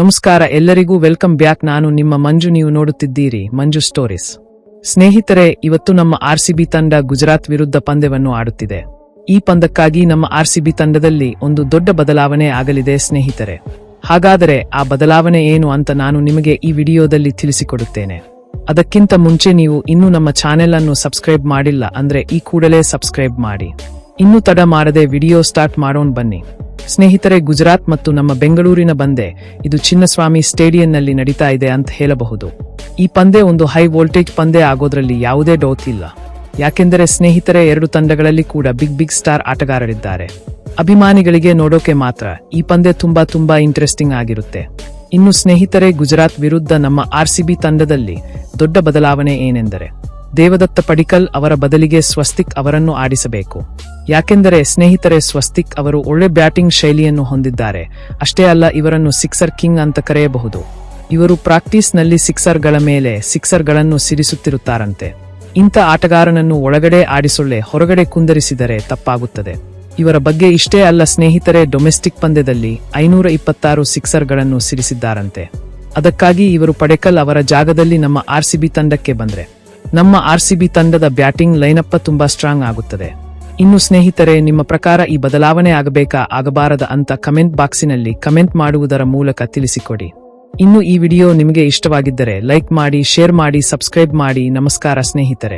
ನಮಸ್ಕಾರ, ಎಲ್ಲರಿಗೂ welcome back. ನಾನು ನಿಮ್ಮ ಮಂಜು, ನೀವು ನೋಡುತ್ತಿದ್ದೀರಿ ಮಂಜು ಸ್ಟೋರೀಸ್. ಸ್ನೇಹಿತರೆ, ಇವತ್ತು ನಮ್ಮ ಆರ್ಸಿಬಿ ತಂಡ ಗುಜರಾತ್ ವಿರುದ್ಧ ಪಂದ್ಯವನ್ನು ಆಡುತ್ತಿದೆ. ಈ ಪಂದ್ಯಕ್ಕಾಗಿ ನಮ್ಮ ಆರ್ಸಿಬಿ ತಂಡದಲ್ಲಿ ಒಂದು ದೊಡ್ಡ ಬದಲಾವಣೆ ಆಗಲಿದೆ ಸ್ನೇಹಿತರೆ. ಹಾಗಾದರೆ ಆ ಬದಲಾವಣೆ ಏನು ಅಂತ ನಾನು ನಿಮಗೆ ಈ ವಿಡಿಯೋದಲ್ಲಿ ತಿಳಿಸಿಕೊಡುತ್ತೇನೆ. ಅದಕ್ಕಿಂತ ಮುಂಚೆ ನೀವು ಇನ್ನೂ ನಮ್ಮ ಚಾನೆಲ್ ಅನ್ನು ಸಬ್ಸ್ಕ್ರೈಬ್ ಮಾಡಿಲ್ಲ ಅಂದ್ರೆ ಈ ಕೂಡಲೇ ಸಬ್ಸ್ಕ್ರೈಬ್ ಮಾಡಿ. ಇನ್ನೂ ತಡ ಮಾಡದೆ ವಿಡಿಯೋ ಸ್ಟಾರ್ಟ್ ಮಾಡೋಣ ಬನ್ನಿ. ಸ್ನೇಹಿತರೆ, ಗುಜರಾತ್ ಮತ್ತು ನಮ್ಮ ಬೆಂಗಳೂರಿನ ಬಂದೆ ಇದು ಚಿನ್ನಸ್ವಾಮಿ ಸ್ಟೇಡಿಯಂನಲ್ಲಿ ನಡೀತಾ ಇದೆ ಅಂತ ಹೇಳಬಹುದು. ಈ ಪಂದ್ಯ ಒಂದು ಹೈ ವೋಲ್ಟೇಜ್ ಪಂದ್ಯ ಆಗೋದ್ರಲ್ಲಿ ಯಾವುದೇ ಡೌಟ್ ಇಲ್ಲ. ಯಾಕೆಂದರೆ ಸ್ನೇಹಿತರೆ, ಎರಡು ತಂಡಗಳಲ್ಲಿ ಕೂಡ ಬಿಗ್ ಬಿಗ್ ಸ್ಟಾರ್ ಆಟಗಾರರಿದ್ದಾರೆ. ಅಭಿಮಾನಿಗಳಿಗೆ ನೋಡೋಕೆ ಮಾತ್ರ ಈ ಪಂದ್ಯ ತುಂಬಾ ತುಂಬಾ ಇಂಟ್ರೆಸ್ಟಿಂಗ್ ಆಗಿರುತ್ತೆ. ಇನ್ನು ಸ್ನೇಹಿತರೆ, ಗುಜರಾತ್ ವಿರುದ್ಧ ನಮ್ಮ ಆರ್ಸಿಬಿ ತಂಡದಲ್ಲಿ ದೊಡ್ಡ ಬದಲಾವಣೆ ಏನೆಂದರೆ ದೇವದತ್ತ ಪಡಿಕಲ್ ಅವರ ಬದಲಿಗೆ ಸ್ವಸ್ತಿಕ್ ಅವರನ್ನು ಆಡಿಸಬೇಕು. ಯಾಕೆಂದರೆ ಸ್ನೇಹಿತರೆ ಸ್ವಸ್ತಿಕ್ ಅವರು ಒಳ್ಳೆ ಬ್ಯಾಟಿಂಗ್ ಶೈಲಿಯನ್ನು ಹೊಂದಿದ್ದಾರೆ. ಅಷ್ಟೇ ಅಲ್ಲ, ಇವರನ್ನು ಸಿಕ್ಸರ್ ಕಿಂಗ್ ಅಂತ ಕರೆಯಬಹುದು. ಇವರು ಪ್ರಾಕ್ಟೀಸ್ನಲ್ಲಿ ಸಿಕ್ಸರ್ಗಳ ಮೇಲೆ ಸಿಕ್ಸರ್ಗಳನ್ನು ಸಿರಿಸುತ್ತಿರುತ್ತಾರಂತೆ ಇಂಥ ಆಟಗಾರನನ್ನು ಒಳಗಡೆ ಆಡಿಸೊಳ್ಳೆ, ಹೊರಗಡೆ ಕುಂದರಿಸಿದರೆ ತಪ್ಪಾಗುತ್ತದೆ. ಇವರ ಬಗ್ಗೆ ಇಷ್ಟೇ ಅಲ್ಲ, ಸ್ನೇಹಿತರೆ, ಡೊಮೆಸ್ಟಿಕ್ ಪಂದ್ಯದಲ್ಲಿ ಐನೂರ ಇಪ್ಪತ್ತಾರು ಸಿಕ್ಸರ್ಗಳನ್ನು ಸಿರಿಸಿದ್ದಾರಂತೆ ಅದಕ್ಕಾಗಿ ಇವರು ಪಡೆಕಲ್ ಅವರ ಜಾಗದಲ್ಲಿ ನಮ್ಮ ಆರ್ಸಿಬಿ ತಂಡಕ್ಕೆ ಬಂದರೆ. ನಮ್ಮ ಆರ್ಸಿಬಿ ತಂಡದ ಬ್ಯಾಟಿಂಗ್ ಲೈನಪ್ಪ ತುಂಬಾ ಸ್ಟ್ರಾಂಗ್ ಆಗುತ್ತದೆ. ಇನ್ನು ಸ್ನೇಹಿತರೆ, ನಿಮ್ಮ ಪ್ರಕಾರ ಈ ಬದಲಾವಣೆ ಆಗಬೇಕಾ? ಆಗಬಾರದ ಅಂತ ಕಮೆಂಟ್ ಬಾಕ್ಸಿನಲ್ಲಿ ಕಮೆಂಟ್ ಮಾಡುವುದರ ಮೂಲಕ ತಿಳಿಸಿಕೊಡಿ. ಇನ್ನು ಈ ವಿಡಿಯೋ ನಿಮಗೆ ಇಷ್ಟವಾಗಿದ್ದರೆ ಲೈಕ್ ಮಾಡಿ, ಶೇರ್ ಮಾಡಿ, ಸಬ್ಸ್ಕ್ರೈಬ್ ಮಾಡಿ. ನಮಸ್ಕಾರ ಸ್ನೇಹಿತರೆ.